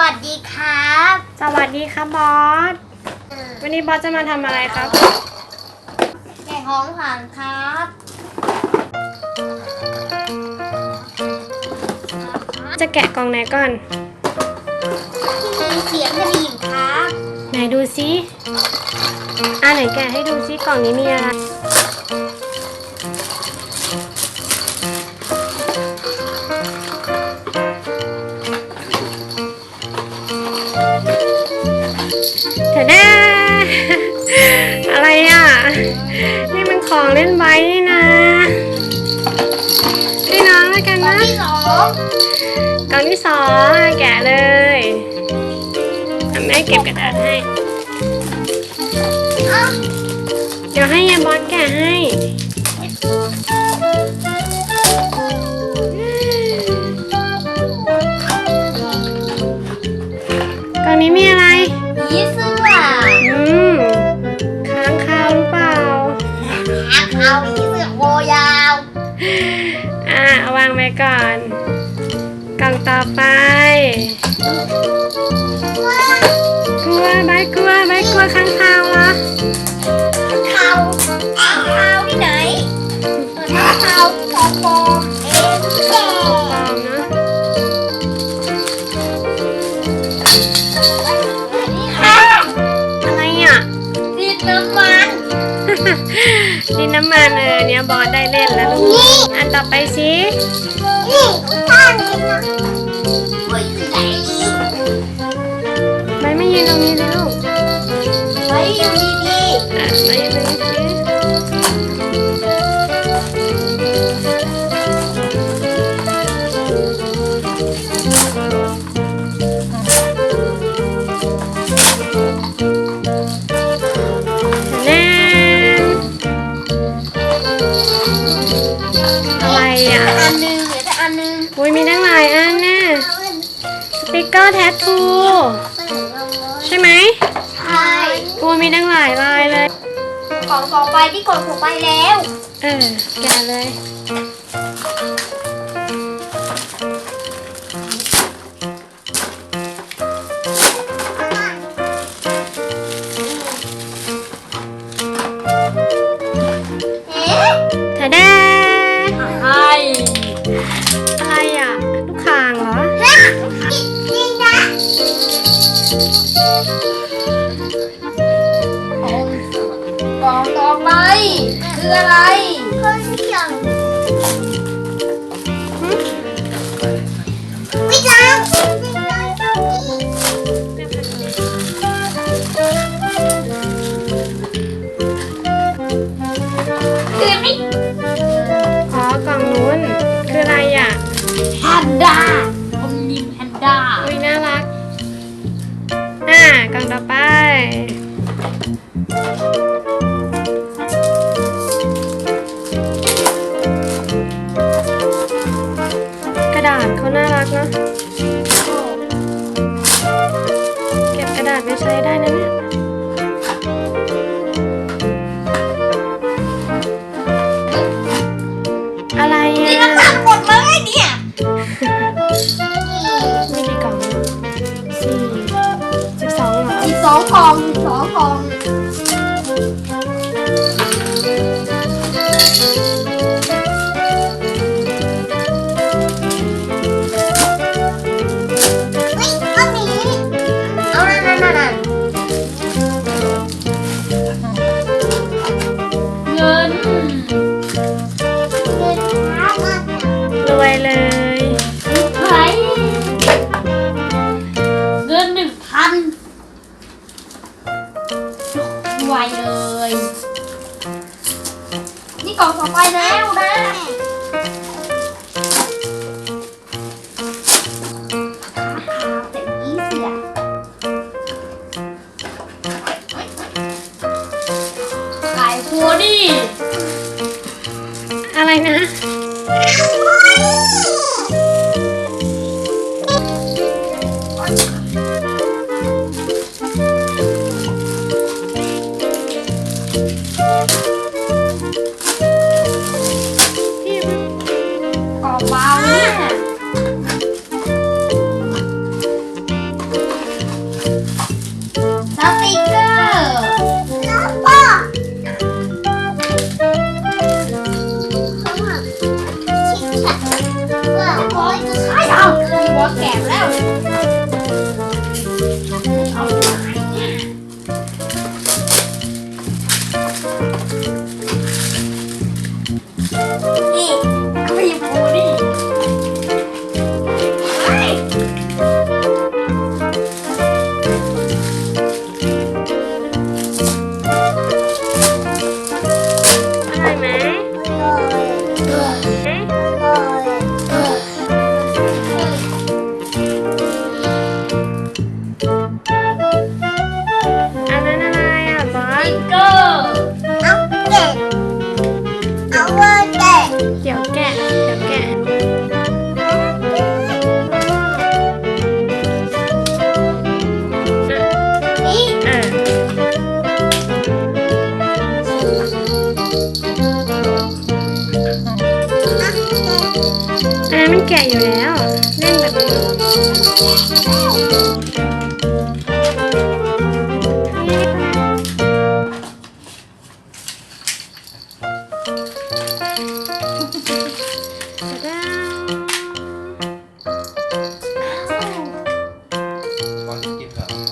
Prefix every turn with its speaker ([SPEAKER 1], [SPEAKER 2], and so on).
[SPEAKER 1] วัสดีครับ
[SPEAKER 2] สวัสดีครับบอส วันนี้บอสจะมาทำอะไรครับ
[SPEAKER 1] แกะของผ่านครับ
[SPEAKER 2] จะแกะกล่องไหนก่อน
[SPEAKER 1] ที่มีเสียงกระดิ่งครับ
[SPEAKER 2] ไหนดูซิอ่าไหนแกะให้ดูซิกล่องนี้มีอะไร เถอะนะอะไรอะ นี่มันของเล่นไว้นี่นะ ให้น้องแล้วกัน
[SPEAKER 1] นะที่สอง
[SPEAKER 2] กล่องที่สองแกะเลยแม่เก็บกระดาษให้
[SPEAKER 1] เอ้า
[SPEAKER 2] เดี๋ยวให้ยายบอสแกะให้กล่องนี้มีอะไราวา
[SPEAKER 1] ง
[SPEAKER 2] ไว้ก่อน กล่องต่อไปกลัวใบกลัวใบกลัวค้างคาวเหรอ
[SPEAKER 1] ดินน้ำมัน
[SPEAKER 2] เออเนี่ยบอสได้เล่นแล้วลูกอันต่อไปสิ
[SPEAKER 1] นี่ข้างนี้นะโอ้ยไหน
[SPEAKER 2] ใบไม่ยืนตรงนี้เลยลูก
[SPEAKER 1] ไว้
[SPEAKER 2] ติกเกอร์แทททู ใช่ไหม
[SPEAKER 1] ใช่
[SPEAKER 2] โอ้ยมีตั้งหลายลายเลย
[SPEAKER 1] กล่องต่อไปที่กล่องต่อไปแล้ว
[SPEAKER 2] เออแกะเลย ก
[SPEAKER 1] ล่องต่อไป คืออะไรคนอย่างวิจารณ์คือนี่
[SPEAKER 2] อ๋อกล่องนู้น คืออะไรอะ
[SPEAKER 1] แพนดา น่า
[SPEAKER 2] รักเนาะเก็บกระดาษไปใช้ได้นะเนี่ยอะไร
[SPEAKER 1] นี่
[SPEAKER 2] อะ
[SPEAKER 1] น้ำตาลหมดเลยเนี่ย
[SPEAKER 2] มีกี่กล่องนะสี่สิบสองเหรอ
[SPEAKER 1] อีกสองกล่องอีกสองกล่อง ร
[SPEAKER 2] วยเลย
[SPEAKER 1] ใครเงินหนึ่งพันไวเลย นี่กล่องต่อไปแล้วนะแต่ยี่เสียขายโคดี้
[SPEAKER 2] อะไรนะ พี่
[SPEAKER 1] Yeah. แก่อยู่
[SPEAKER 2] แล้วเล่นแบบนี้
[SPEAKER 3] ก่อนกินก่อ